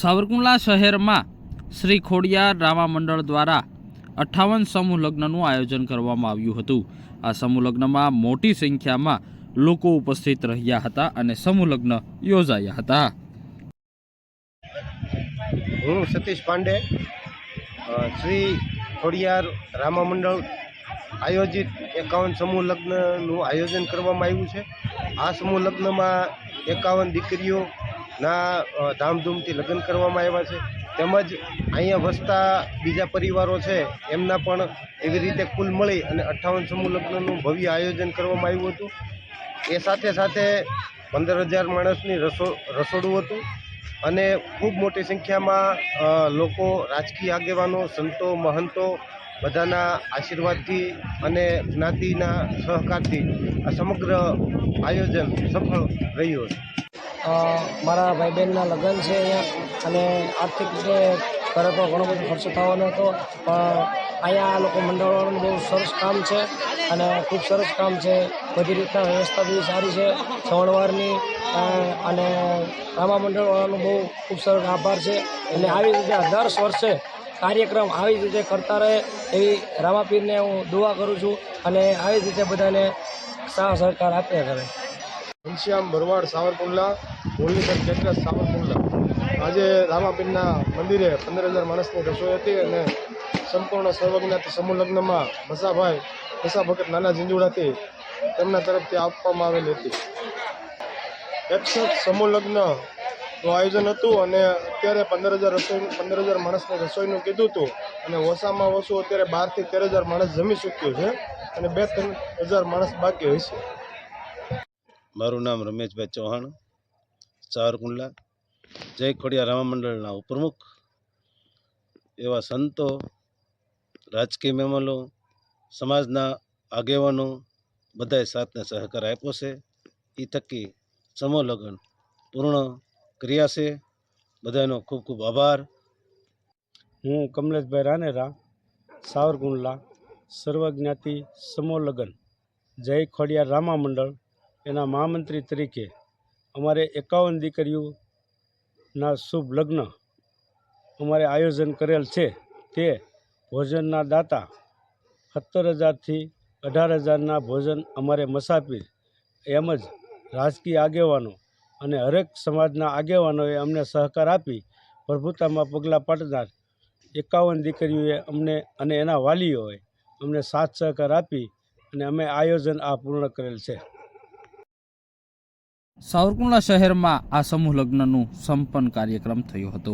સાવરકુંડલા શહેરમાં શ્રી ખોડિયાર રામા મંડળ દ્વારા અઠ્ઠાવન સમૂહ લગ્નનું આયોજન કરવામાં આવ્યું હતું. આ સમૂહ લગ્નમાં મોટી સંખ્યામાં લોકો ઉપસ્થિત રહ્યા હતા અને સમૂહ લગ્ન યોજાયા હતા. હું સતીશ પાંડે શ્રી ખોડિયાર રામા મંડળ આયોજિત એકાવન સમૂહ લગ્નનું આયોજન કરવામાં આવ્યું છે. આ સમૂહ લગ્નમાં એકાવન દીકરીઓના અ, ધામધૂમથી લગ્ન કરવામાં આવ્યા છે. તેમજ અહીંયા વસતા બીજા પરિવારો છે એમના પણ એવી રીતે કુલ મળી અને અઠ્ઠાવન સમૂહ લગ્નનું ભવ્ય આયોજન કરવામાં આવ્યું હતું. એ સાથે સાથે પંદર હજાર માણસની રસો રસોડું હતું અને ખૂબ મોટી સંખ્યામાં લોકો રાજકીય આગેવાનો સંતો મહંતો બધાના આશીર્વાદથી અને જ્ઞાતિના સહકારથી આ સમગ્ર આયોજન સફળ રહ્યું હતું. મારા ભાઈ બહેનના લગ્ન છે અહીંયા અને આર્થિક રીતે ઘરે તો ઘણો બધો ખર્ચો થવાનો હતો, પણ અહીંયા આ લોકો મંડળવાળાનું બહુ સરસ કામ છે અને ખૂબ સરસ કામ છે. બધી રીતના વ્યવસ્થા બી સારી છે સવણવારની અને રામા મંડળવાળાનો બહુ ખૂબ સરસ આભાર છે. અને આવી રીતે દર વર્ષે કાર્યક્રમ આવી રીતે કરતા રહે એવી રામાપીરને હું દુઆ કરું છું અને આવી રીતે બધાને સાહ સહકાર આપ્યા કરે. ઘનશ્યામ ભરવાડ, સાવરકુંડલા, મુરલીધર કેટરસ સાવરકુંડલા. આજે રામાપીરના મંદિરે પંદર હજાર માણસની રસોઈ હતી અને સંપૂર્ણ સર્વજ્ઞાતિ સમૂહ લગ્નમાં મસાભાઈ મસા ભગત નાના ઝીંઝુડાથી તેમના તરફથી આપવામાં આવેલી હતી. એકસઠ સમૂહ લગ્નનું આયોજન હતું અને અત્યારે પંદર હજાર રસોઈ પંદર હજાર માણસની રસોઈનું કીધું હતું અને ઓછામાં ઓછું અત્યારે બારથી તેર હજાર માણસ જમી ચૂક્યું છે અને બે ત્રણ હજાર માણસ બાકી હશે મારું નામ રમેશભાઈ ચૌહાણ સાવરકુંડલા જય ખોડિયા રામા મંડળના ઉપપ્રમુખ, એવા સંતો, રાજકીય મહેમાનો, સમાજના આગેવાનો, બધાએ સાથને સહકાર આપ્યો છે. એ થકી સમૂહ પૂર્ણ ક્રિયા છે. બધાનો ખૂબ ખૂબ આભાર. હું કમલેશભાઈ રાનેરા, સાવરકુંડલા, સર્વજ્ઞાતિ સમૂહ જય ખોડિયાર રામા મંડળ એના મહામંત્રી તરીકે અમારે એકાવન દીકરીઓના શુભ લગ્ન અમારે આયોજન કરેલ છે. તે ભોજનના દાતા સત્તર હજારથી અઢાર હજારના ભોજન અમારે મસાફીર એમ જ રાજકીય આગેવાનો અને હરેક સમાજના આગેવાનોએ અમને સહકાર આપી પ્રભુતામાં પગલાં પાડનાર એકાવન દીકરીઓએ અમને અને એના વાલીઓએ અમને સાથ સહકાર આપી અને અમે આયોજન આ પૂર્ણ કરેલ છે. સાવરકુંડલા શહેરમાં આ સમૂહ લગ્નનું સંપન્ન કાર્યક્રમ થયો હતો.